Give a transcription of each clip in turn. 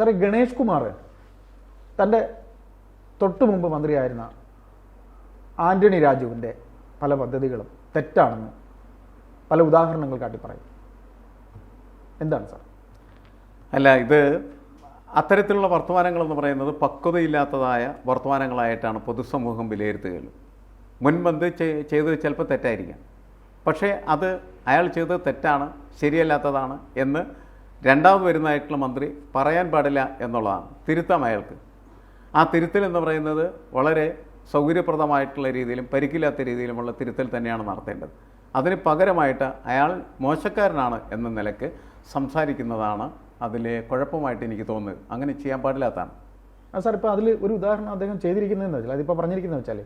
സാറേ ഗണേഷ് കുമാർ തന്റെ തൊട്ടു മുമ്പ് മന്ത്രിയായിരുന്ന ആന്റണി രാജുവിന്റെ പല പദ്ധതികളും തെറ്റാണെന്ന് പല ഉദാഹരണങ്ങൾ കാട്ടി പറയും എന്താണ് സാർ? അല്ല ഇത് അത്തരത്തിലുള്ള വർത്തമാനങ്ങളെന്ന് പറയുന്നത് പക്വതയില്ലാത്തതായ വർത്തമാനങ്ങളായിട്ടാണ് പൊതുസമൂഹം വിലയിരുത്തുകയുള്ളൂ. മുൻപന്ത് ചെയ്ത് ചിലപ്പോൾ തെറ്റായിരിക്കാം. പക്ഷേ അത് അയാൾ ചെയ്തത് തെറ്റാണ് ശരിയല്ലാത്തതാണ് എന്ന് രണ്ടാമത് വരുന്നതായിട്ടുള്ള മന്ത്രി പറയാൻ പാടില്ല എന്നുള്ളതാണ് തിരുത്താം അയാൾക്ക്. ആ തിരുത്തൽ എന്ന് പറയുന്നത് വളരെ സൗകര്യപ്രദമായിട്ടുള്ള രീതിയിലും പരിക്കില്ലാത്ത രീതിയിലുമുള്ള തിരുത്തൽ തന്നെയാണ് നടത്തേണ്ടത്. അതിന് പകരമായിട്ട് അയാൾ മോശക്കാരനാണ് എന്ന നിലയ്ക്ക് സംസാരിക്കുന്നതാണ് അതിലെ കുഴപ്പമായിട്ട് എനിക്ക് തോന്നുന്നത്. അങ്ങനെ ചെയ്യാൻ പാടില്ലാത്തതാണ്. സാർ ഇപ്പോൾ അതിൽ ഒരു ഉദാഹരണം അദ്ദേഹം ചെയ്തിരിക്കുന്നതെന്ന് വെച്ചാൽ അതിപ്പോൾ പറഞ്ഞിരിക്കുന്നത് വെച്ചാൽ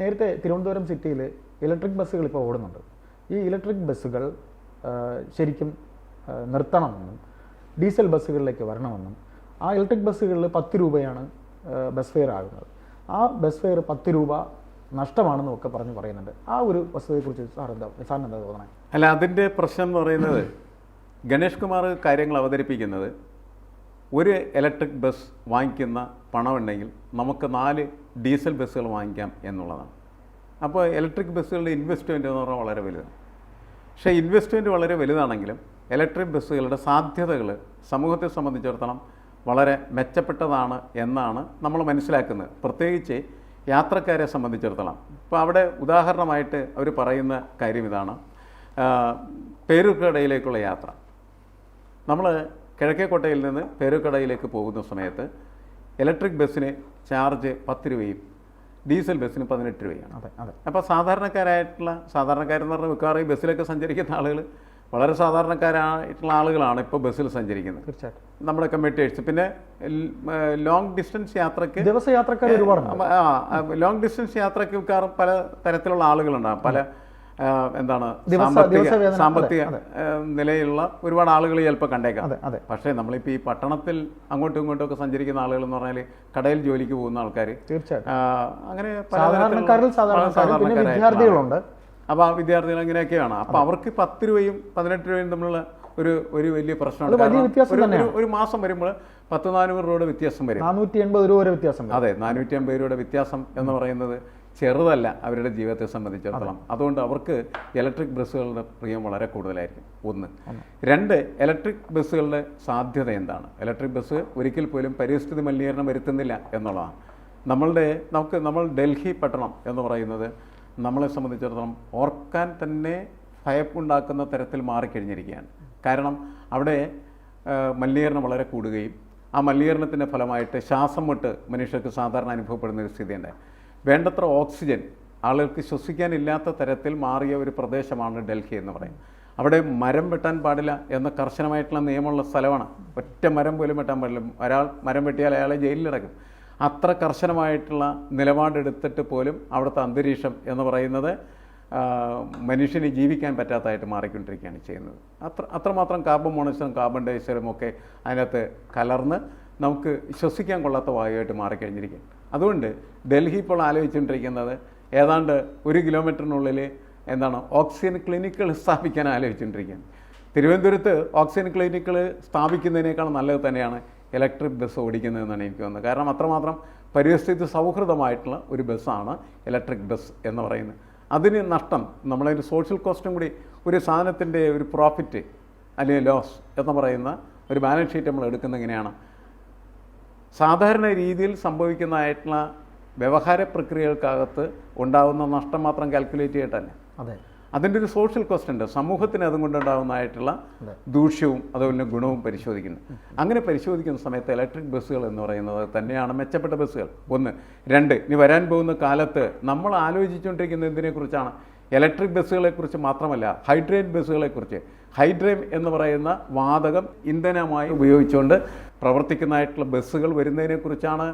നേരത്തെ തിരുവനന്തപുരം സിറ്റിയിൽ ഇലക്ട്രിക് ബസ്സുകൾ ഇപ്പോൾ ഓടുന്നുണ്ട്. ഈ ഇലക്ട്രിക് ബസ്സുകൾ ശരിക്കും നിർത്തണമെന്നും ഡീസൽ ബസ്സുകളിലേക്ക് വരണമെന്നും ആ ഇലക്ട്രിക് ബസ്സുകളിൽ പത്ത് രൂപയാണ് ബസ് ഫെയർ ആകുന്നത്. ആ ബസ് ഫെയർ പത്ത് രൂപ നഷ്ടമാണെന്നും ഒക്കെ പറഞ്ഞ് പറയുന്നുണ്ട്. ആ ഒരു വസ്തുതയെക്കുറിച്ച് സാർ എന്താ സാറിന് എന്താ തോന്നണേ? അല്ല അതിന്റെ പ്രശ്നം എന്ന് പറയുന്നത് ഗണേഷ് കുമാർ കാര്യങ്ങൾ അവതരിപ്പിക്കുന്നത് ഒരു ഇലക്ട്രിക് ബസ് വാങ്ങിക്കുന്ന പണമുണ്ടെങ്കിൽ നമുക്ക് നാല് ഡീസൽ ബസ്സുകൾ വാങ്ങിക്കാം എന്നുള്ളതാണ്. അപ്പോൾ ഇലക്ട്രിക് ബസ്സുകളുടെ ഇൻവെസ്റ്റ്മെന്റ് എന്ന് പറഞ്ഞാൽ വളരെ വലുതാണ്. പക്ഷേ ഇൻവെസ്റ്റ്മെന്റ് വളരെ വലുതാണെങ്കിലും ഇലക്ട്രിക് ബസ്സുകളുടെ സാധ്യതകൾ സമൂഹത്തെ സംബന്ധിച്ചിടത്തോളം വളരെ മെച്ചപ്പെട്ടതാണ് എന്നാണ് നമ്മൾ മനസ്സിലാക്കുന്നത്. പ്രത്യേകിച്ച് യാത്രക്കാരെ സംബന്ധിച്ചിടത്തോളം. ഇപ്പോൾ അവിടെ ഉദാഹരണമായിട്ട് അവർ പറയുന്ന കാര്യം ഇതാണ്. പേരുക്കടയിലേക്കുള്ള യാത്ര. നമ്മൾ കിഴക്കേക്കോട്ടയിൽ നിന്ന് പേരുക്കടയിലേക്ക് പോകുന്ന സമയത്ത് ഇലക്ട്രിക് ബസ്സിന് ചാർജ് പത്ത് രൂപയും ഡീസൽ ബസ്സിന് പതിനെട്ട് രൂപയാണ്. അതെ അതെ. അപ്പോൾ സാധാരണക്കാരായിട്ടുള്ള സാധാരണക്കാരെന്ന് പറഞ്ഞാൽ മിക്കവാറും ഈ ബസ്സിലൊക്കെ സഞ്ചരിക്കുന്ന ആളുകൾ വളരെ സാധാരണക്കാരായിട്ടുള്ള ആളുകളാണ് ഇപ്പോൾ ബസ്സിൽ സഞ്ചരിക്കുന്നത്. തീർച്ചയായിട്ടും. നമ്മുടെ കമ്മ്യൂട്ടേഴ്സ് പിന്നെ ലോങ് ഡിസ്റ്റൻസ് യാത്രയ്ക്ക് ദിവസ യാത്രക്കാർ ഒരുപാടുണ്ട്. ലോങ് ഡിസ്റ്റൻസ് മിക്കവാറും പല തരത്തിലുള്ള ആളുകളുണ്ടാകും പല ആ, എന്താണ് സാമ്പത്തിക സാമ്പത്തിക നിലയിലുള്ള ഒരുപാട് ആളുകൾ ചിലപ്പോൾ കണ്ടേക്കാം. പക്ഷേ നമ്മളിപ്പോൾ ഈ പട്ടണത്തിൽ അങ്ങോട്ടും ഇങ്ങോട്ടും ഒക്കെ സഞ്ചരിക്കുന്ന ആളുകൾ എന്ന് പറഞ്ഞാൽ കടയിൽ ജോലിക്ക് പോകുന്ന ആൾക്കാർ അങ്ങനെ വിദ്യാർത്ഥികളുണ്ട്. അപ്പോൾ ആ വിദ്യാർത്ഥികൾ അങ്ങനെയൊക്കെയാണ് അപ്പോൾ അവർക്ക് പത്ത് രൂപയും പതിനെട്ട് രൂപയും തമ്മിലുള്ള ഒരു ഒരു വലിയ പ്രശ്നമാണ്. ഒരു- മാസം വരുമ്പോൾ പത്ത് നാനൂറ് രൂപയുടെ വ്യത്യാസം വരും. നാനൂറ്റി എൺപത് രൂപ വ്യത്യാസം അതെ നാനൂറ്റി അമ്പത് രൂപയുടെ വ്യത്യാസം എന്ന് പറയുന്നത് ചെറുതല്ല അവരുടെ ജീവിതത്തെ സംബന്ധിച്ചിടത്തോളം. അതുകൊണ്ട് അവർക്ക് ഇലക്ട്രിക് ബസ്സുകളുടെ പ്രിയം വളരെ കൂടുതലായിരിക്കും. ഒന്ന്. രണ്ട് ഇലക്ട്രിക് ബസ്സുകളുടെ സാധ്യത എന്താണ്? ഇലക്ട്രിക് ബസ് ഒരിക്കൽ പോലും പരിസ്ഥിതി മലിനീകരണം വരുത്തുന്നില്ല എന്നുള്ളതാണ്. നമ്മളുടെ നമുക്ക് നമ്മൾ ഡൽഹി പട്ടണം എന്ന് പറയുന്നത് നമ്മളെ സംബന്ധിച്ചിടത്തോളം ഓർക്കാൻ തന്നെ ഭയപ്പുണ്ടാക്കുന്ന തരത്തിൽ മാറിക്കഴിഞ്ഞിരിക്കുകയാണ്. കാരണം അവിടെ മലിനീകരണം വളരെ കൂടുകയും ആ മലിനീകരണത്തിന്റെ ഫലമായിട്ട് ശ്വാസം മുട്ട് മനുഷ്യർക്ക് സാധാരണ അനുഭവപ്പെടുന്ന ഒരു സ്ഥിതിയുണ്ട് വേണ്ടത്ര ഓക്സിജൻ ആളുകൾക്ക് ശ്വസിക്കാനില്ലാത്ത തരത്തിൽ മാറിയ ഒരു പ്രദേശമാണ് ഡൽഹി എന്ന് പറയും അവിടെ മരം വെട്ടാൻ പാടില്ല എന്ന കർശനമായിട്ടുള്ള നിയമമുള്ള സ്ഥലമാണ്. ഒറ്റ മരം പോലും വെട്ടാൻ പാടില്ല. ഒരാൾ മരം വെട്ടിയാൽ അയാളെ ജയിലിലടക്കും അത്ര കർശനമായിട്ടുള്ള നിലപാടെടുത്തിട്ട് പോലും അവിടുത്തെ അന്തരീക്ഷം എന്ന് പറയുന്നത് മനുഷ്യന് ജീവിക്കാൻ പറ്റാത്തതായിട്ട് മാറിക്കൊണ്ടിരിക്കുകയാണ് ചെയ്യുന്നത്. അത്ര അത്രമാത്രം കാർബൺ മോണോക്സൈഡും കാർബൺ ഡൈഓക്സൈഡും ഒക്കെ അതിനകത്ത് കലർന്ന് നമുക്ക് ശ്വസിക്കാൻ കൊള്ളാത്ത വായുവായിട്ട് മാറിക്കഴിഞ്ഞിരിക്കും അതുകൊണ്ട് ഡൽഹി ഇപ്പോൾ ആലോചിച്ചുകൊണ്ടിരിക്കുന്നത് ഏതാണ്ട് ഒരു കിലോമീറ്ററിനുള്ളിൽ എന്താണ് ഓക്സിജൻ ക്ലിനിക്കുകൾ സ്ഥാപിക്കാൻ ആലോചിച്ചുകൊണ്ടിരിക്കുകയാണ്. തിരുവനന്തപുരത്ത് ഓക്സിജൻ ക്ലിനിക്കുകൾ സ്ഥാപിക്കുന്നതിനേക്കാൾ നല്ലത് തന്നെയാണ് ഇലക്ട്രിക് ബസ് ഓടിക്കുന്നതെന്നാണ് എനിക്ക് തോന്നുന്നത്. കാരണം അത്രമാത്രം പരിസ്ഥിതി സൗഹൃദമായിട്ടുള്ള ഒരു ബസ്സാണ് ഇലക്ട്രിക് ബസ് എന്ന് പറയുന്നത്. അതിന് നഷ്ടം നമ്മളതിന്റെ സോഷ്യൽ കോസ്റ്റും കൂടി ഒരു സാധനത്തിന്റെ ഒരു പ്രോഫിറ്റ് അല്ലെങ്കിൽ ലോസ് എന്ന് പറയുന്ന ഒരു ബാലൻസ് ഷീറ്റ് നമ്മൾ എടുക്കുന്ന എങ്ങനെയാണ് സാധാരണ രീതിയിൽ സംഭവിക്കുന്നതായിട്ടുള്ള വ്യവഹാര പ്രക്രിയകൾക്കകത്ത് ഉണ്ടാകുന്ന നഷ്ടം മാത്രം കാൽക്കുലേറ്റ് ചെയ്തിട്ടല്ല അതെ. അതിന്റെ ഒരു സോഷ്യൽ കോസ്റ്റ് ഉണ്ട്. സമൂഹത്തിന് അതുകൊണ്ടുണ്ടാകുന്നതായിട്ടുള്ള അതെ. ദൂഷ്യവും അതുപോലെ ഗുണവും പരിശോധിക്കുന്നു. അങ്ങനെ പരിശോധിക്കുന്ന സമയത്ത് ഇലക്ട്രിക് ബസ്സുകൾ എന്ന് പറയുന്നത് തന്നെയാണ് മെച്ചപ്പെട്ട ബസ്സുകൾ ഒന്ന്. രണ്ട്. ഇനി വരാൻ പോകുന്ന കാലത്ത് നമ്മൾ ആലോചിച്ചുകൊണ്ടിരിക്കുന്ന എന്തിനെക്കുറിച്ചാണ്? ഇലക്ട്രിക് ബസ്സുകളെക്കുറിച്ച് മാത്രമല്ല ഹൈഡ്രേൻ ബസ്സുകളെക്കുറിച്ച് ഹൈഡ്രേൻ എന്ന് പറയുന്ന വാതകം ഇന്ധനമായി ഉപയോഗിച്ചുകൊണ്ട് പ്രവർത്തിക്കുന്നതായിട്ടുള്ള ബസ്സുകൾ വരുന്നതിനെക്കുറിച്ചാണ്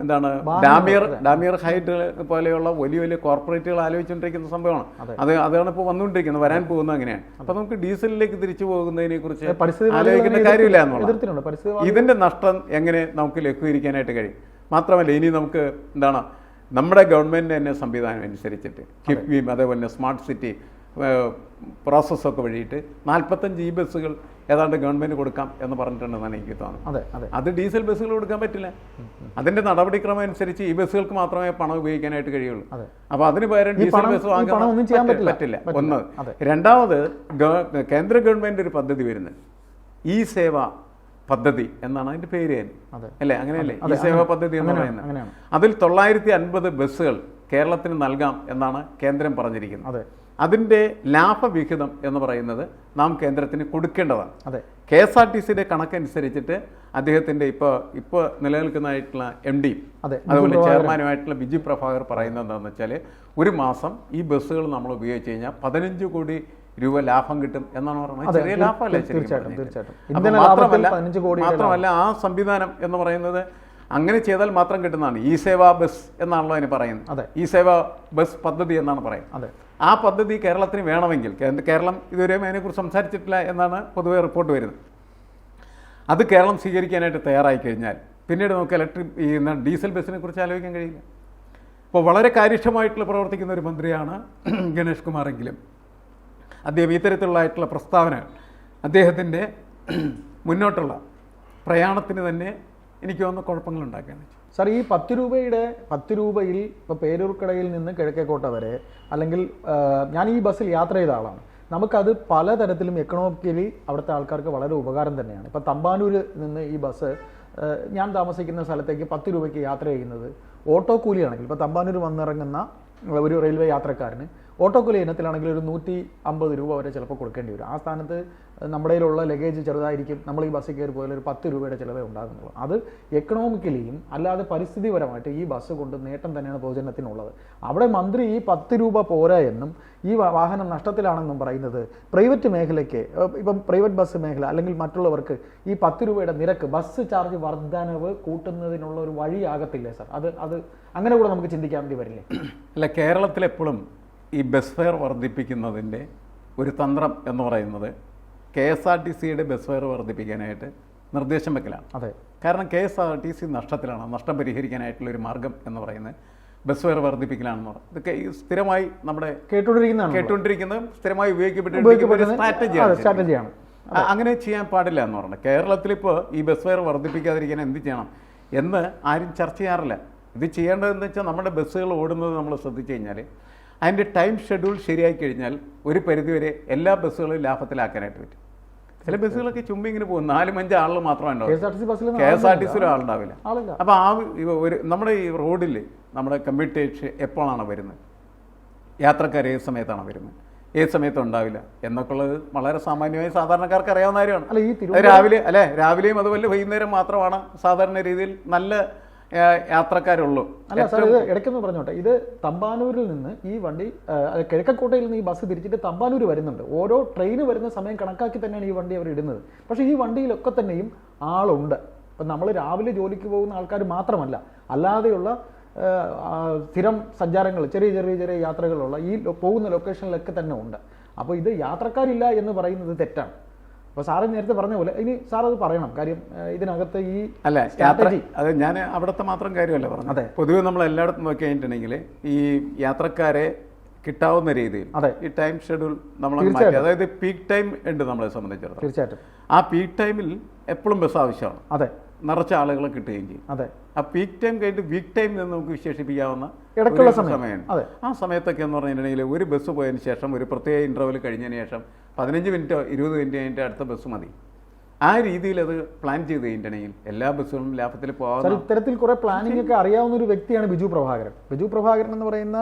എന്താണ് ഡാമിയർ ഡാമിയർ ഹൈഡ്ര പോലെയുള്ള വലിയ വലിയ കോർപ്പറേറ്റുകൾ ആലോചിച്ചുകൊണ്ടിരിക്കുന്ന സംഭവമാണ്. അത്. അതാണ് ഇപ്പോൾ വന്നുകൊണ്ടിരിക്കുന്നത് വരാൻ പോകുന്നത് അങ്ങനെയാണ്. അപ്പൊ നമുക്ക് ഡീസലിലേക്ക് തിരിച്ചു പോകുന്നതിനെ കുറിച്ച് ആലോചിക്കുന്ന കാര്യമില്ല എന്നുള്ളത് ഇതിന്റെ നഷ്ടം എങ്ങനെ നമുക്ക് ലഘൂകരിക്കാനായിട്ട് കഴിയും? മാത്രമല്ല ഇനി നമുക്ക് എന്താണ് നമ്മുടെ ഗവൺമെന്റ് തന്നെ സംവിധാനം അനുസരിച്ചിട്ട് കിഫ്ബിയും അതേപോലെ സ്മാർട്ട് സിറ്റി പ്രോസസ്സൊക്കെ വഴിയിട്ട് നാൽപ്പത്തഞ്ച് ഇ ബസ്സുകൾ ഏതാണ്ട് ഗവൺമെന്റ് കൊടുക്കാം എന്ന് പറഞ്ഞിട്ടുണ്ടെന്നാണ് എനിക്ക് തോന്നുന്നത്. അതെ അതെ. അത് ഡീസൽ ബസ്സുകൾ കൊടുക്കാൻ പറ്റില്ല. അതിന്റെ നടപടിക്രമം അനുസരിച്ച് ഈ ബസ്സുകൾക്ക് മാത്രമേ പണം ഉപയോഗിക്കാനായിട്ട് കഴിയുള്ളൂ. അതെ. അപ്പൊ അതിന് പകരം ഡീസൽ ബസ് വാങ്ങാൻ പണം ഒന്നും ചെയ്യാൻ പറ്റില്ല. ഒന്ന്. രണ്ടാമത് കേന്ദ്ര ഗവൺമെന്റ് ഒരു പദ്ധതി വരുന്നത് ഈ സേവ പദ്ധതി എന്നാണ് അതിന്റെ പേര് തന്നെ. അല്ലേ? അങ്ങനെയല്ലേ? ഈ സേവ പദ്ധതി എന്ന് പറയുന്നത്. അതിൽ തൊള്ളായിരത്തി അൻപത് ബസ്സുകൾ കേരളത്തിന് നൽകാം എന്നാണ് കേന്ദ്രം പറഞ്ഞിരിക്കുന്നത്. അതെ അതിന്റെ ലാഭവിഹിതം എന്ന് പറയുന്നത് നാം കേന്ദ്രത്തിന് കൊടുക്കേണ്ടതാണ്. അതെ. കെ എസ് ആർ ടി സിയുടെ കണക്കനുസരിച്ചിട്ട് അദ്ദേഹത്തിന്റെ ഇപ്പോൾ ഇപ്പോൾ നിലനിൽക്കുന്നതായിട്ടുള്ള എം ഡി അതെ, അതുപോലെ ചെയർമാനുമായിട്ടുള്ള ബിജു പ്രഭാകർ പറയുന്നത് എന്താണെന്ന് വെച്ചാൽ ഒരു മാസം ഈ ബസ്സുകൾ നമ്മൾ ഉപയോഗിച്ച് കഴിഞ്ഞാൽ പതിനഞ്ച് കോടി രൂപ ലാഭം കിട്ടും എന്നാണ് പറയുന്നത് ചെറിയ ലാഭമല്ലേ മാത്രമല്ല 15 കോടിയുടെ മാത്രമല്ല ആ സംവിധാനം എന്ന് പറയുന്നത് അങ്ങനെ ചെയ്താൽ മാത്രം കിട്ടുന്നതാണ്. ഈ സേവാ ബസ് എന്നാണല്ലോ അതിന് പറയുന്നത്. അതെ. ഈ സേവാ ബസ് പദ്ധതി എന്നാണ് പറയുന്നത്. അതെ. ആ പദ്ധതി കേരളത്തിന് വേണമെങ്കിൽ കേരളം ഇതുവരെയും അതിനെക്കുറിച്ച് സംസാരിച്ചിട്ടില്ല എന്നാണ് പൊതുവെ റിപ്പോർട്ട് വരുന്നത്. അത് കേരളം സ്വീകരിക്കാനായിട്ട് തയ്യാറായി കഴിഞ്ഞാൽ പിന്നീട് നമുക്ക് ഇലക്ട്രിക് ഈ ഡീസൽ ബസ്സിനെ കുറിച്ച് ആലോചിക്കാൻ കഴിയില്ല. അപ്പോൾ വളരെ കാര്യക്ഷമമായിട്ടുള്ള പ്രവർത്തിക്കുന്ന ഒരു മന്ത്രിയാണ് ഗണേഷ് കുമാറെങ്കിലും അദ്ദേഹം ഇത്തരത്തിലുള്ളതായിട്ടുള്ള പ്രസ്താവന അദ്ദേഹത്തിന്റെ മുന്നോട്ടുള്ള പ്രയാണത്തിന് തന്നെ എനിക്ക് തോന്നുന്ന കുഴപ്പങ്ങൾ ഉണ്ടാക്കുകയാണ് സാർ ഈ പത്ത് രൂപയുടെ പത്ത് രൂപയിൽ ഇപ്പോൾ പേരൂർക്കടയിൽ നിന്ന് കിഴക്കേക്കോട്ട വരെ അല്ലെങ്കിൽ ഞാൻ ഈ ബസ്സിൽ യാത്ര ചെയ്ത ആളാണ്. നമുക്കത് പലതരത്തിലും എക്കണോമിക്കലി അവിടുത്തെ ആൾക്കാർക്ക് വളരെ ഉപകാരം തന്നെയാണ്. ഇപ്പോൾ തമ്പാനൂരിൽ നിന്ന് ഈ ബസ് ഞാൻ താമസിക്കുന്ന സ്ഥലത്തേക്ക് പത്ത് രൂപയ്ക്ക് യാത്ര ചെയ്യുന്നത് ഓട്ടോ കൂലിയാണെങ്കിൽ ഇപ്പോൾ തമ്പാനൂർ വന്നിറങ്ങുന്ന ഒരു റെയിൽവേ യാത്രക്കാരന് ഓട്ടോ കൂലി ഇനത്തിലാണെങ്കിൽ ഒരു നൂറ്റി അമ്പത് രൂപ വരെ ചിലപ്പോൾ കൊടുക്കേണ്ടി വരും. ആ സ്ഥാനത്ത് നമ്മുടെ കയ്യിലുള്ള ലഗേജ് ചെറുതായിരിക്കും. നമ്മൾ ഈ ബസ്സിൽ കയറി പോയാൽ ഒരു പത്ത് രൂപയുടെ ചിലവേ ഉണ്ടാകുന്നുള്ളൂ. അത് എക്കണോമിക്കലിയും അല്ലാതെ പരിസ്ഥിതിപരമായിട്ട് ഈ ബസ് കൊണ്ട് നേട്ടം തന്നെയാണ് പൊതുജനത്തിനുള്ളത്. അവിടെ മന്ത്രി ഈ പത്ത് രൂപ പോരാ എന്നും ഈ വാഹനം നഷ്ടത്തിലാണെന്നും പറയുന്നത് പ്രൈവറ്റ് മേഖലയ്ക്ക് ഇപ്പം പ്രൈവറ്റ് ബസ് മേഖല അല്ലെങ്കിൽ മറ്റുള്ളവർക്ക് ഈ പത്ത് രൂപയുടെ നിരക്ക് ബസ് ചാർജ് വർധനവ് കൂട്ടുന്നതിനുള്ള ഒരു വഴിയാകത്തില്ലേ സർ അത് അത് അങ്ങനെ കൂടെ നമുക്ക് ചിന്തിക്കാൻ വേണ്ടി വരില്ലേ? അല്ല കേരളത്തിലെപ്പോഴും ഈ ബസ് ഫെയർ വർദ്ധിപ്പിക്കുന്നതിന്റെ ഒരു തന്ത്രം എന്ന് പറയുന്നത് കെ എസ് ആർ ടി സിയുടെ ബസ് ഫെയർ വർദ്ധിപ്പിക്കാനായിട്ട് നിർദ്ദേശം വെക്കലാണ്. അതെ. കാരണം K S R T C നഷ്ടത്തിലാണ് നഷ്ടം പരിഹരിക്കാനായിട്ടുള്ള ഒരു മാർഗം എന്ന് പറയുന്നത് ബസ് ഫെയർ വർദ്ധിപ്പിക്കലാണെന്ന് പറയുന്നത് ഇതൊക്കെ ഈ സ്ഥിരമായി നമ്മുടെ കേട്ടുകൊണ്ടിരിക്കുന്നതാണ് കേട്ടുകൊണ്ടിരിക്കുന്നത് സ്ഥിരമായി ഉപയോഗിക്കപ്പെട്ടിരിക്കുന്ന സ്ട്രാറ്റജിയാണ്. സ്ട്രാറ്റജിയാണ് അങ്ങനെ ചെയ്യാൻ പാടില്ല എന്ന് പറഞ്ഞത്. കേരളത്തിലിപ്പോൾ ഈ ബസ് ഫെയർ വർദ്ധിപ്പിക്കാതിരിക്കാൻ എന്ത് ചെയ്യണം എന്ന് ആരും ചർച്ച ചെയ്യാറില്ല. ഇത് ചെയ്യേണ്ടതെന്ന് വെച്ചാൽ നമ്മുടെ ബസ്സുകൾ ഓടുന്നത് നമ്മൾ ശ്രദ്ധിച്ചു കഴിഞ്ഞാൽ അതിന്റെ ടൈം ഷെഡ്യൂൾ ശരിയായി കഴിഞ്ഞാൽ ഒരു പരിധിവരെ എല്ലാ ബസ്സുകളും ലാഭത്തിലാക്കാനായിട്ട് പറ്റും. ചില ബസ്സുകളൊക്കെ ചുമ്പി ഇങ്ങനെ പോകും. നാലും അഞ്ച് ആളുകൾ മാത്രമേ ഉണ്ടാവും കെ എസ് ആർ ടി സിയിലും ആളുണ്ടാവില്ല അപ്പോൾ ആ. ഒരു നമ്മുടെ ഈ റോഡിൽ നമ്മുടെ കമ്മ്യൂട്ടേഷൻ എപ്പോഴാണ് വരുന്നത്? യാത്രക്കാർ ഏത് സമയത്താണ് വരുന്നത്? ഏത് സമയത്തും ഉണ്ടാവില്ല. എന്നൊക്കെയുള്ളത് വളരെ സാമാന്യമായി സാധാരണക്കാർക്ക് അറിയാവുന്ന കാര്യമാണ്. രാവിലെ അല്ലെ? രാവിലെയും അതുപോലെ വൈകുന്നേരം മാത്രമാണ് സാധാരണ രീതിയിൽ നല്ല യാത്രക്കാരുള്ളൂ. അല്ല സാർ ഇത് ഇടയ്ക്കൊന്ന് പറഞ്ഞോട്ടെ. ഇത് തമ്പാനൂരിൽ നിന്ന് ഈ വണ്ടി കിഴക്കക്കോട്ടയിൽ നിന്ന് ഈ ബസ് തിരിച്ചിട്ട് തമ്പാനൂർ വരുന്നുണ്ട്. ഓരോ ട്രെയിൻ വരുന്ന സമയം കണക്കാക്കി തന്നെയാണ് ഈ വണ്ടി അവർ ഇടുന്നത്. പക്ഷേ ഈ വണ്ടിയിലൊക്കെ തന്നെയും ആളുണ്ട്. അപ്പം നമ്മൾ രാവിലെ ജോലിക്ക് പോകുന്ന ആൾക്കാർ മാത്രമല്ല. അല്ലാതെയുള്ള സ്ഥിരം സഞ്ചാരങ്ങൾ ചെറിയ ചെറിയ ചെറിയ യാത്രകളുള്ള ഈ പോകുന്ന ലൊക്കേഷനിലൊക്കെ തന്നെ ഉണ്ട്. അപ്പോൾ ഇത് യാത്രക്കാരില്ല എന്ന് പറയുന്നത് തെറ്റാണ്. അപ്പോൾ സാറ് നേരത്തെ പറഞ്ഞ പോലെ ഇനി സാർ അത് പറയണം. കാര്യം ഇതിനകത്ത് ഈ അല്ല യാത്ര അത് ഞാൻ അവിടുത്തെ മാത്രം കാര്യമല്ല പറഞ്ഞത്. അതെ. പൊതുവെ നമ്മൾ എല്ലായിടത്തും നോക്കി കഴിഞ്ഞിട്ടുണ്ടെങ്കിൽ ഈ യാത്രക്കാരെ കിട്ടാവുന്ന രീതിയിൽ അതെ. ഈ ടൈം ഷെഡ്യൂൾ നമ്മൾ മാറ്റി. അതായത് പീക്ക് ടൈം ഉണ്ട് നമ്മളെ സംബന്ധിച്ചിടത്തോളം. തീർച്ചയായിട്ടും. ആ പീക്ക് ടൈമിൽ എപ്പോഴും ബസ് ആവശ്യമാണ്. അതെ. നിറച്ച ആളുകളെ കിട്ടുകയും ചെയ്യും അതെ ആ പീക്ക് ടൈം കഴിഞ്ഞിട്ട് വീക്ക് ടൈം എന്ന് നമുക്ക് വിശേഷിപ്പിക്കാവുന്ന ഇടയ്ക്കുള്ള സമയമാണ് സമയം. അതെ. ആ സമയത്തൊക്കെ എന്ന് പറഞ്ഞിട്ടുണ്ടെങ്കിൽ ഒരു ബസ് പോയതിന് ശേഷം ഒരു പ്രത്യേക ഇന്റർവൽ കഴിഞ്ഞതിന് ശേഷം പതിനഞ്ച് മിനിറ്റോ ഇരുപത് മിനിറ്റ് കഴിഞ്ഞിട്ട് അടുത്ത ബസ് മതി ആ രീതിയിൽ അത് പ്ലാൻ ചെയ്ത് കഴിഞ്ഞിട്ടുണ്ടെങ്കിൽ എല്ലാ ബസ്സുകളും ലാഭത്തിൽ പോകാം ഇത്തരത്തിൽ കുറെ പ്ലാനിംഗ് ഒക്കെ അറിയാവുന്ന ഒരു വ്യക്തിയാണ് ബിജു പ്രഭാകരൻ. ബിജു പ്രഭാകരൻ എന്ന് പറയുന്ന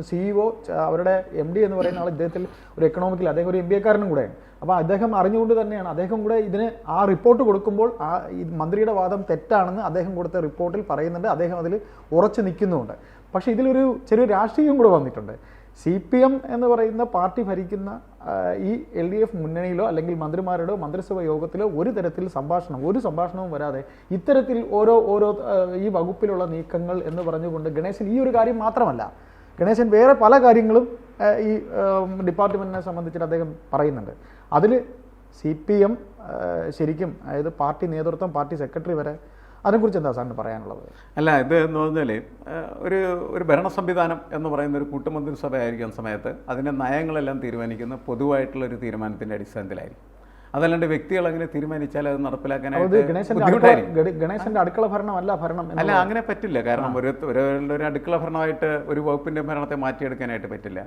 സിഇഒ അവരുടെ എം ഡി എന്ന് പറയുന്ന ആൾ ഇദ്ദേഹത്തിൽ ഒരു എക്കണോമിക്കൽ അദ്ദേഹം ഒരു എം ബി എക്കാരനും കൂടെയാണ്. അപ്പോൾ അദ്ദേഹം അറിഞ്ഞുകൊണ്ട് തന്നെയാണ്. അദ്ദേഹം കൂടെ ഇതിന് ആ റിപ്പോർട്ട് കൊടുക്കുമ്പോൾ ആ ഈ മന്ത്രിയുടെ വാദം തെറ്റാണെന്ന് അദ്ദേഹം കൊടുത്ത റിപ്പോർട്ടിൽ പറയുന്നുണ്ട്. അദ്ദേഹം അതിൽ ഉറച്ചു നിൽക്കുന്നുമുണ്ട്. പക്ഷേ ഇതിലൊരു ചെറിയ രാഷ്ട്രീയം കൂടെ വന്നിട്ടുണ്ട്. സി പി എം എന്ന് പറയുന്ന പാർട്ടി ഭരിക്കുന്ന ഈ എൽ ഡി എഫ് മുന്നണിയിലോ അല്ലെങ്കിൽ മന്ത്രിമാരുടെ മന്ത്രിസഭാ യോഗത്തിലോ ഒരു തരത്തിൽ സംഭാഷണം ഒരു സംഭാഷണവും വരാതെ ഇത്തരത്തിൽ ഓരോ ഓരോ ഈ വകുപ്പിലുള്ള നീക്കങ്ങൾ എന്ന് പറഞ്ഞുകൊണ്ട് ഗണേശൻ ഈ ഒരു കാര്യം മാത്രമല്ല ഗണേശൻ വേറെ പല കാര്യങ്ങളും ഈ ഡിപ്പാർട്ട്മെന്റിനെ സംബന്ധിച്ചിട്ട് അദ്ദേഹം പറയുന്നുണ്ട്. അതിൽ സി പി എം ശരിക്കും അതായത് പാർട്ടി നേതൃത്വം പാർട്ടി സെക്രട്ടറി വരെ അതിനെക്കുറിച്ച് എന്താ സാറിന് പറയാനുള്ളത്? അല്ല ഇത് എന്ന് പറഞ്ഞാൽ ഒരു ഒരു ഭരണ സംവിധാനം എന്ന് പറയുന്ന ഒരു കൂട്ടുമന്ത്രിസഭ ആയിരിക്കുന്ന സമയത്ത് അതിന്റെ നയങ്ങളെല്ലാം തീരുമാനിക്കുന്ന പൊതുവായിട്ടുള്ള ഒരു തീരുമാനത്തിന്റെ അടിസ്ഥാനത്തിലായിരിക്കും. അതല്ലാണ്ട് വ്യക്തികൾ അങ്ങനെ തീരുമാനിച്ചാൽ അത് നടപ്പിലാക്കാനായിട്ട് ഗണേശന്റെ അടുക്കള അടുക്കള ഭരണമല്ല ഭരണം അല്ല അങ്ങനെ പറ്റില്ല. കാരണം ഒരു ഒരു അടുക്കള ഭരണമായിട്ട് ഒരു വകുപ്പിന്റെ ഭരണത്തെ മാറ്റിയെടുക്കാനായിട്ട് പറ്റില്ല.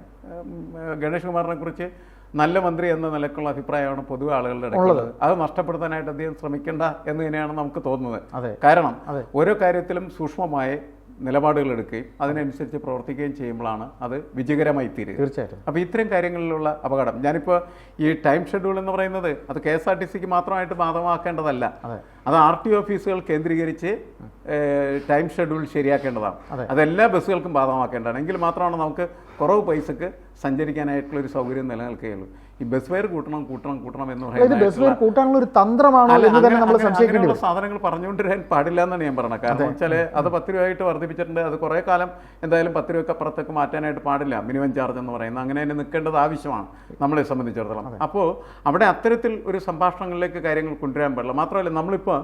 ഗണേഷ് കുമാറിനെ കുറിച്ച് നല്ല മന്ത്രി എന്ന നിലക്കുള്ള അഭിപ്രായമാണ് പൊതുവെ ആളുകളുടെ ഉള്ളത്. അത് നഷ്ടപ്പെടുത്താനായിട്ട് അദ്ദേഹം ശ്രമിക്കേണ്ട എന്ന് തന്നെയാണ് നമുക്ക് തോന്നുന്നത്. കാരണം ഓരോ കാര്യത്തിലും സൂക്ഷ്മമായ നിലപാടുകൾ എടുക്കുകയും അതിനനുസരിച്ച് പ്രവർത്തിക്കുകയും ചെയ്യുമ്പോഴാണ് അത് വിജയകരമായി തീരുക. തീർച്ചയായിട്ടും. അപ്പോൾ ഇത്തരം കാര്യങ്ങളിലുള്ള അപകടം. ഞാനിപ്പോൾ ഈ ടൈം ഷെഡ്യൂൾ എന്ന് പറയുന്നത് അത് കെ എസ് ആർ ടി സിക്ക് മാത്രമായിട്ട് ബാധകമാക്കേണ്ടതല്ല. അത്. ആർ ടി ഓഫീസുകൾ കേന്ദ്രീകരിച്ച് ടൈം ഷെഡ്യൂൾ ശരിയാക്കേണ്ടതാണ്. അതെ. അതെല്ലാ ബസ്സുകൾക്കും ബാധകമാക്കേണ്ടതാണ്. എങ്കിൽ മാത്രമാണ് നമുക്ക് കുറവ് പൈസക്ക് സഞ്ചരിക്കാനായിട്ടുള്ള ഒരു സൗകര്യം നിലനിൽക്കുകയുള്ളൂ. ഈ ബസ് ഫെയർ കൂട്ടണം കൂട്ടണം കൂട്ടണം എന്ന് അതായത് ബസ് ഫെയർ പറയുന്നത് സാധനങ്ങൾ പറഞ്ഞുകൊണ്ടിരാൻ പാടില്ല എന്നാണ് ഞാൻ പറഞ്ഞത്. കാരണം വെച്ചാൽ അത് പത്ത് രൂപയായിട്ട് വർദ്ധിപ്പിച്ചിട്ടുണ്ട്. അത് കുറേ കാലം എന്തായാലും പത്ത് രൂപയ്ക്ക് അപ്പുറത്തേക്ക് മാറ്റാനായിട്ട് പാടില്ല. മിനിമം ചാർജ് എന്ന് പറയുന്നത്. അങ്ങനെ തന്നെ നിൽക്കേണ്ടത് ആവശ്യമാണ് നമ്മളെ സംബന്ധിച്ചിടത്തോളം. അപ്പോൾ അവിടെ അത്തരത്തിൽ ഒരു സംഭാഷണങ്ങളിലേക്ക് കാര്യങ്ങൾ കൊണ്ടുവരാൻ പാടില്ല. മാത്രമല്ല നമ്മളിപ്പോൾ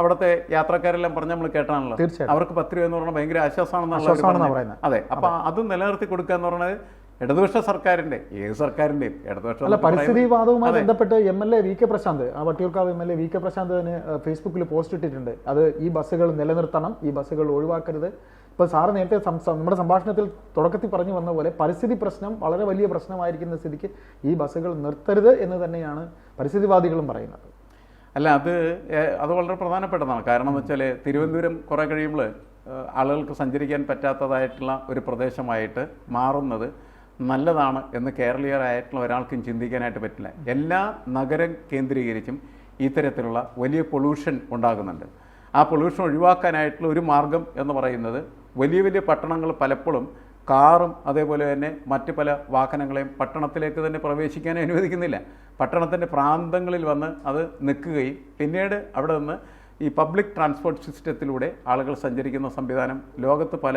അവിടുത്തെ യാത്രക്കാരെല്ലാം പറഞ്ഞ് നമ്മൾ കേട്ടാണല്ലോ. അവർക്ക് പത്ത് രൂപ എന്ന് പറഞ്ഞാൽ ഭയങ്കര ആശ്വാസമാണെന്നുള്ള ആശ്വാസമാണെന്നാ പറയുന്നത്. അതെ. അപ്പൊ അത്. നിലനിർത്തി കൊടുക്കുക എന്ന് പറയുന്നത് ഇടതുപക്ഷ സർക്കാരിന്റെ ഏത് സർക്കാരിന്റെയും ഇടതുപക്ഷ അല്ല പരിസ്ഥിതി വാദവുമായി പരിസ്ഥിതിവാദവുമായി ബന്ധപ്പെട്ട് M L A V K Prasanth ആ Vattiyoorkavu M L A V K Prasanth തന്നെ ഫേസ്ബുക്കിൽ പോസ്റ്റ് ഇട്ടിട്ടുണ്ട്. അത് ഈ ബസ്സുകൾ നിലനിർത്തണം ഈ ബസ്സുകൾ ഒഴിവാക്കരുത്. ഇപ്പൊ സാറ് നേരത്തെ നമ്മുടെ സംഭാഷണത്തിൽ തുടക്കത്തിൽ പറഞ്ഞു വന്ന പോലെ പരിസ്ഥിതി പ്രശ്നം വളരെ വലിയ പ്രശ്നമായിരിക്കുന്ന സ്ഥിതിക്ക് ഈ ബസ്സുകൾ നിർത്തരുത് എന്ന് തന്നെയാണ് പരിസ്ഥിതിവാദികളും പറയുന്നത്. അല്ല അത് അത് വളരെ പ്രധാനപ്പെട്ടതാണ്. കാരണം എന്ന് വെച്ചാൽ തിരുവനന്തപുരം കുറേ കഴിയുമ്പോൾ ആളുകൾക്ക് സഞ്ചരിക്കാൻ പറ്റാത്തതായിട്ടുള്ള ഒരു പ്രദേശമായിട്ട് മാറുന്നത് നല്ലതാണ് എന്ന് കേരളീയരായിട്ടുള്ള ഒരാൾക്കും ചിന്തിക്കാനായിട്ട് പറ്റില്ല. എല്ലാ നഗരം കേന്ദ്രീകരിച്ചും ഇത്തരത്തിലുള്ള വലിയ പൊല്യൂഷൻ ഉണ്ടാകുന്നുണ്ട്. ആ പൊല്യൂഷൻ ഒഴിവാക്കാനായിട്ടുള്ള ഒരു മാർഗം എന്ന് പറയുന്നത് വലിയ വലിയ പട്ടണങ്ങൾ പലപ്പോഴും കാറും അതേപോലെ തന്നെ മറ്റ് പല വാഹനങ്ങളെയും പട്ടണത്തിലേക്ക് തന്നെ പ്രവേശിക്കാൻ അനുവദിക്കുന്നില്ല. പട്ടണത്തിന്റെ പ്രാന്തങ്ങളിൽ വന്ന് അത് നിൽക്കുകയും പിന്നീട് അവിടെ നിന്ന് ഈ പബ്ലിക് ട്രാൻസ്പോർട്ട് സിസ്റ്റത്തിലൂടെ ആളുകൾ സഞ്ചരിക്കുന്ന സംവിധാനം ലോകത്ത് പല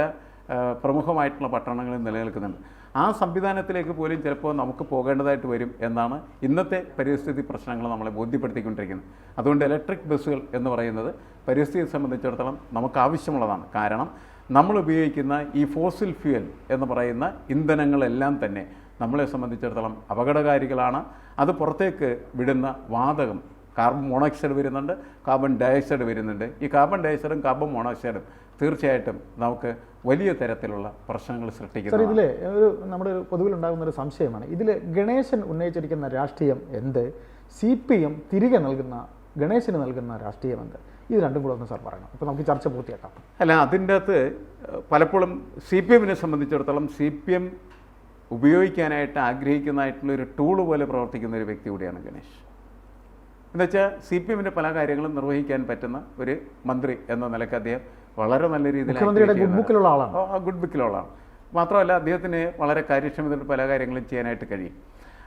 പ്രമുഖമായിട്ടുള്ള പട്ടണങ്ങളിൽ നിലനിൽക്കുന്നുണ്ട്. ആ സംവിധാനത്തിലേക്ക് പോലും ചിലപ്പോൾ നമുക്ക് പോകേണ്ടതായിട്ട് വരും എന്നാണ് ഇന്നത്തെ പരിസ്ഥിതി പ്രശ്നങ്ങൾ നമ്മളെ ബോധ്യപ്പെടുത്തിക്കൊണ്ടിരിക്കുന്നത്. അതുകൊണ്ട് ഇലക്ട്രിക് ബസ്സുകൾ എന്ന് പറയുന്നത് പരിസ്ഥിതിയെ സംബന്ധിച്ചിടത്തോളം നമുക്ക് ആവശ്യമുള്ളതാണ്. കാരണം നമ്മൾ ഉപയോഗിക്കുന്ന ഈ ഫോസിൽ ഫ്യൂൽ എന്ന് പറയുന്ന ഇന്ധനങ്ങളെല്ലാം തന്നെ നമ്മളെ സംബന്ധിച്ചിടത്തോളം അപകടകാരികളാണ്. അത് പുറത്തേക്ക് വിടുന്ന വാതകം കാർബൺ മോണോക്സൈഡ് വരുന്നുണ്ട് കാർബൺ ഡയോക്സൈഡ് വരുന്നുണ്ട്. ഈ കാർബൺ ഡയോക്സൈഡും കാർബൺ മോണോക്സൈഡും തീർച്ചയായിട്ടും നമുക്ക് വലിയ തരത്തിലുള്ള പ്രശ്നങ്ങൾ സൃഷ്ടിക്കും ഇതിൽ ഇതിലെ ഒരു നമ്മുടെ ഒരു പൊതുവിൽ ഉണ്ടാകുന്ന ഒരു സംശയമാണ്. ഇതിൽ ഗണേശൻ ഉന്നയിച്ചിരിക്കുന്ന രാഷ്ട്രീയം എന്ത്? സി പി എം തിരികെ നൽകുന്ന ഗണേശന് നൽകുന്ന രാഷ്ട്രീയം എന്ത്? ഇത് രണ്ടും കൂടെ ഒന്ന് സാർ പറയണം. അപ്പോൾ നമുക്ക് ചർച്ച പൂർത്തിയാക്കാം. അല്ല അതിന്റെ അകത്ത് പലപ്പോഴും സി പി എമ്മിനെ സംബന്ധിച്ചിടത്തോളം സി പി എം ഉപയോഗിക്കാനായിട്ട് ആഗ്രഹിക്കുന്നതായിട്ടുള്ള ഒരു ടൂൾ പോലെ പ്രവർത്തിക്കുന്ന ഒരു വ്യക്തി കൂടിയാണ് ഗണേഷ് എന്നുവെച്ചാൽ സി പി എമ്മിന്റെ പല കാര്യങ്ങളും നിർവഹിക്കാൻ പറ്റുന്ന ഒരു മന്ത്രി എന്ന നിലയ്ക്ക് അദ്ദേഹം വളരെ നല്ല രീതിയിൽ മുഖ്യമന്ത്രിയുടെ ഗുഡ് ബുക്കിലുള്ള ആളാണ്. ഗുഡ് ബുക്കിലുള്ള ആളാണ് മാത്രമല്ല അദ്ദേഹത്തിന് വളരെ കാര്യക്ഷമത പല കാര്യങ്ങളും ചെയ്യാനായിട്ട് കഴിയും.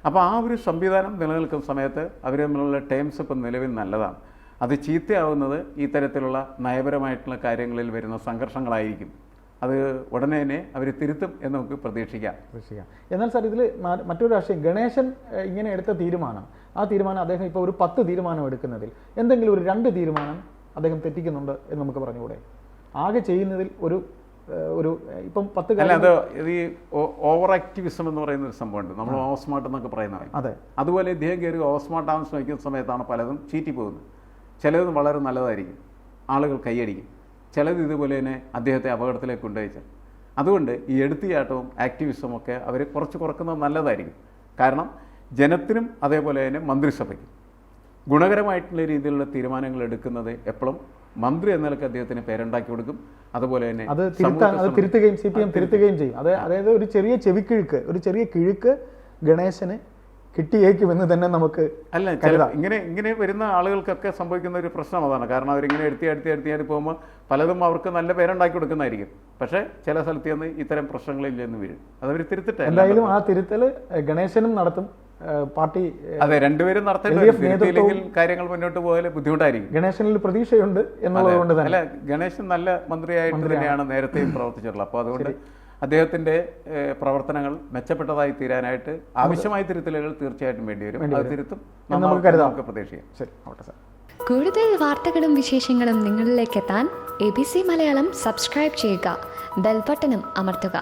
അപ്പോൾ ആ ഒരു സംവിധാനം നിലനിൽക്കുന്ന സമയത്ത് അവർ തമ്മിലുള്ള ടേംസ് ഇപ്പം നിലവിൽ നല്ലതാണ്. അത് ചീത്തയാവുന്നത് ഈ തരത്തിലുള്ള നയപരമായിട്ടുള്ള കാര്യങ്ങളിൽ വരുന്ന സംഘർഷങ്ങളായിരിക്കും. അത് ഉടനെ തന്നെ അവർ തിരുത്തും എന്ന് നമുക്ക് പ്രതീക്ഷിക്കാം. പ്രതീക്ഷിക്കാം. എന്നാൽ സാർ ഇതിൽ മറ്റൊരു ആശയം ഗണേശൻ ഇങ്ങനെ എടുത്ത തീരുമാനം ആ തീരുമാനം അദ്ദേഹം ഇപ്പോൾ ഒരു പത്ത് തീരുമാനം എടുക്കുന്നതിൽ എന്തെങ്കിലും ഒരു രണ്ട് തീരുമാനം അദ്ദേഹം തെറ്റിക്കുന്നുണ്ട് എന്ന് നമുക്ക് പറഞ്ഞുകൂടെ? ആകെ ചെയ്യുന്നതിൽ ഒരു ഒരു ഇപ്പം പത്ത് അല്ല അത് ഈ ഓവർ ആക്ടിവിസം എന്ന് പറയുന്ന ഒരു സംഭവമുണ്ട്. നമ്മൾ ഓവസ്മാർട്ട് എന്നൊക്കെ പറയുന്ന അതെ. അതുപോലെ ഇദ്ദേഹം കയറി ഓവസ്മാർട്ട് ആവാൻ ശ്രമിക്കുന്ന സമയത്താണ് പലതും ചീറ്റി പോകുന്നത്. ചിലത് വളരെ നല്ലതായിരിക്കും. ആളുകൾ കൈയടിക്കും. ചിലത് ഇതുപോലെ തന്നെ അദ്ദേഹത്തെ അപകടത്തിലേക്ക് കൊണ്ടുവച്ചാൽ അതുകൊണ്ട് ഈ എടുത്തിയാട്ടവും ആക്ടിവിസവും ഒക്കെ അവർ കുറച്ച് കുറക്കുന്നത് നല്ലതായിരിക്കും. കാരണം ജനത്തിനും അതേപോലെ തന്നെ മന്ത്രിസഭയ്ക്കും ഗുണകരമായിട്ടുള്ള രീതിയിലുള്ള തീരുമാനങ്ങൾ എടുക്കുന്നത് എപ്പോഴും മന്ത്രി എന്ന നിലയ്ക്ക് അദ്ദേഹത്തിന് പേരുണ്ടാക്കി കൊടുക്കും. അതുപോലെ തന്നെ അത് തിരുത്താൻ അത് തിരുത്തുകയും സി പി എം തിരുത്തുകയും ചെയ്യും. അത് അതായത് ഒരു ചെറിയ ചെവിക്കിഴുക്ക് ഒരു ചെറിയ കിഴുക്ക് ഗണേശന് കിട്ടിയേക്കുമെന്ന് തന്നെ നമുക്ക് അല്ല ഇങ്ങനെ ഇങ്ങനെ വരുന്ന ആളുകൾക്കൊക്കെ സംഭവിക്കുന്ന ഒരു പ്രശ്നം അതാണ്. കാരണം അവരിങ്ങനെ എടുത്തി എടുത്തി എടുത്തിയാടി പോകുമ്പോൾ പലതും അവർക്ക് നല്ല പേരുണ്ടാക്കി കൊടുക്കുന്നതായിരിക്കും. പക്ഷേ ചില സ്ഥലത്ത് നിന്ന് ഇത്തരം പ്രശ്നങ്ങളില്ലെന്ന് വീഴും. അതവർ തിരുത്തിട്ടെ എന്തായാലും ആ തിരുത്തൽ ഗണേശനും നടത്തും. പാർട്ടി അതെ രണ്ടുപേരും നടത്തേണ്ടി കാര്യങ്ങൾ മുന്നോട്ട് പോയാൽ ബുദ്ധിമുട്ടായിരിക്കും. ഗണേശനിൽ പ്രതീക്ഷയുണ്ട് എന്നുള്ളത് കൊണ്ട് തന്നെ. അല്ല ഗണേശൻ നല്ല മന്ത്രിയായിട്ട് തന്നെയാണ് നേരത്തെയും പ്രവർത്തിച്ചിട്ടുള്ളത്. അപ്പോൾ അതുകൊണ്ട് അദ്ദേഹത്തിന്റെ പ്രവർത്തനങ്ങൾ മെച്ചപ്പെട്ടതായി തീരാനായിട്ട് ആവശ്യമായ തിരുത്തലുകൾ തീർച്ചയായിട്ടും വേണ്ടി വരും. അത് തിരുത്തും നമുക്ക് നമുക്ക് പ്രതീക്ഷിക്കാം. ശരി ഓട്ടെ സാർ. കൂടുതൽ വാർത്തകളും വിശേഷങ്ങളും നിങ്ങളിലേക്ക് എത്താൻ A B C Malayalam subscribe ചെയ്യുക. ബെൽബട്ടനും അമർത്തുക.